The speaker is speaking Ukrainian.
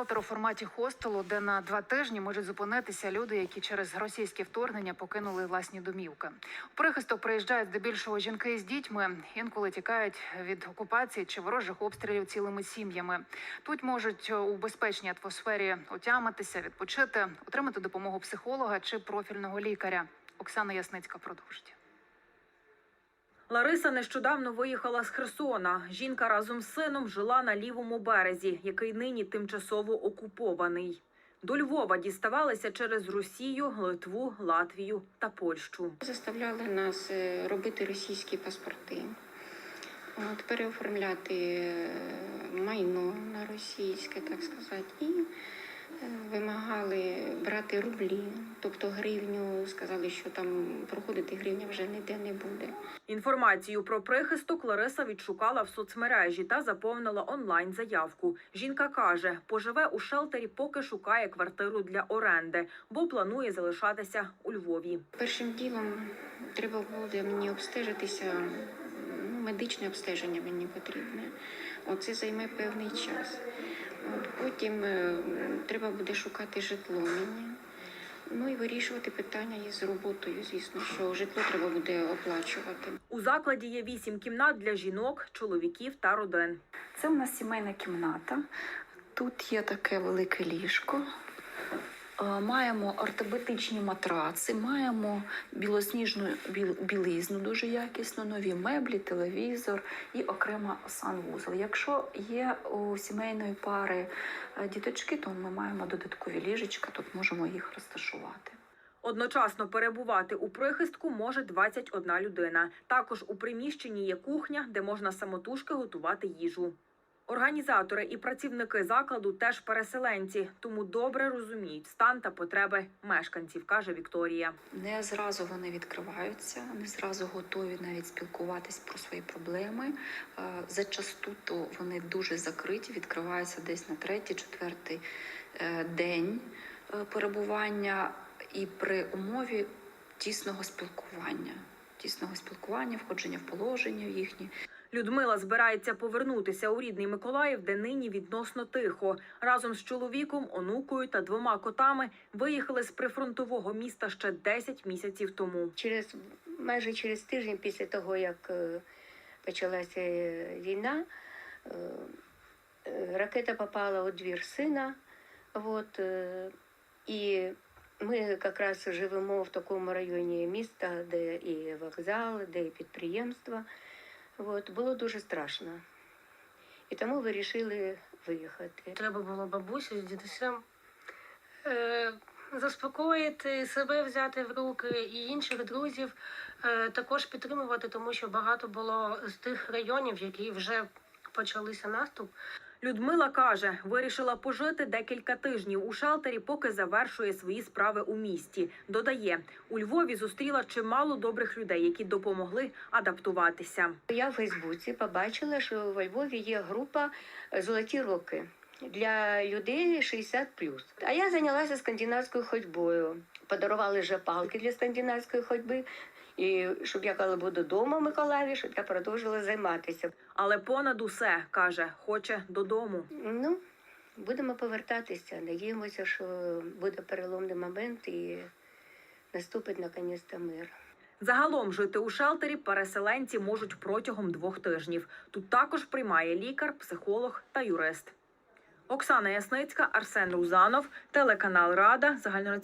шелтер у форматі хостелу, де на два тижні можуть зупинитися люди, які через російське вторгнення покинули власні домівки. У прихисток приїжджають здебільшого жінки з дітьми, інколи тікають від окупації чи ворожих обстрілів цілими сім'ями. Тут можуть у безпечній атмосфері отямитися, відпочити, отримати допомогу психолога чи профільного лікаря. Оксана Ясницька продовжить. Лариса нещодавно виїхала з Херсона. Жінка разом з сином жила на лівому березі, який нині тимчасово окупований. До Львова діставалися через Росію, Литву, Латвію та Польщу. Заставляли нас е, робити російські паспорти, от, переоформляти е, майно на російське, так сказати, і е, брати рублі, тобто гривню. Сказали, що там проходити гривня вже ніде не буде. Інформацію про прихисток Лариса відшукала в соцмережі та заповнила онлайн заявку. Жінка каже, поживе у шелтері, поки шукає квартиру для оренди, бо планує залишатися у Львові. Першим ділом треба буде мені обстежитися. Медичне обстеження мені потрібне. Оце займе певний час. От, потім е, треба буде шукати житло мені. Ну і вирішувати питання із роботою. Звісно, що житло треба буде оплачувати. У закладі є вісім кімнат для жінок, чоловіків та родин. Це у нас сімейна кімната. Тут є таке велике ліжко. Е, Маємо ортопедичні матраци, маємо білосніжну біл- білизну дуже якісну, нові меблі, телевізор і окремо санвузол. Якщо є у сімейної пари е, діточки, то ми маємо додаткові ліжечка, тут можемо їх розташувати. Одночасно перебувати у прихистку може 21 людина. Також у приміщенні є кухня, де можна самотужки готувати їжу. Організатори і працівники закладу теж переселенці, тому добре розуміють стан та потреби мешканців, каже Вікторія. Не зразу вони відкриваються, не зразу готові навіть спілкуватись про свої проблеми. Е, Зачасту то вони дуже закриті, відкриваються десь на третій, четвертий е, день е, перебування і при умові тісного спілкування. Тісного спілкування, входження в положення їхні. Людмила збирається повернутися у рідний Миколаїв, де нині відносно тихо. Разом з чоловіком, онукою та двома котами виїхали з прифронтового міста ще 10 місяців тому. через майже через тиждень після того, як е, почалася е, війна, е, ракета попала у двір сина. От, і ми якраз живемо в такому районі міста, де і вокзал, де і підприємства. От, було дуже страшно. І тому вирішили виїхати. Треба було бабусю з дідусям е, заспокоїти, себе взяти в руки і інших друзів е, також підтримувати, тому що багато було з тих районів, які вже почалися наступ. Людмила каже, вирішила пожити декілька тижнів у шелтері, поки завершує свої справи у місті. Додає, у Львові зустріла чимало добрих людей, які допомогли адаптуватися. Я в Фейсбуці побачила, що у Львові є група Золоті роки для людей 60 А я зайнялася скандинавською ходьбою. Подарували вже палки для скандинавської ходьби. І щоб я коли буду вдома в Миколаєві, щоб я продовжила займатися. Але понад усе каже, хоче додому. Ну, будемо повертатися. Надіємося, що буде переломний момент і наступить наконець мир. Загалом жити у шелтері переселенці можуть протягом двох тижнів. Тут також приймає лікар, психолог та юрист. Оксана Ясницька, Арсен Рузанов, телеканал Рада, загальнонаціональний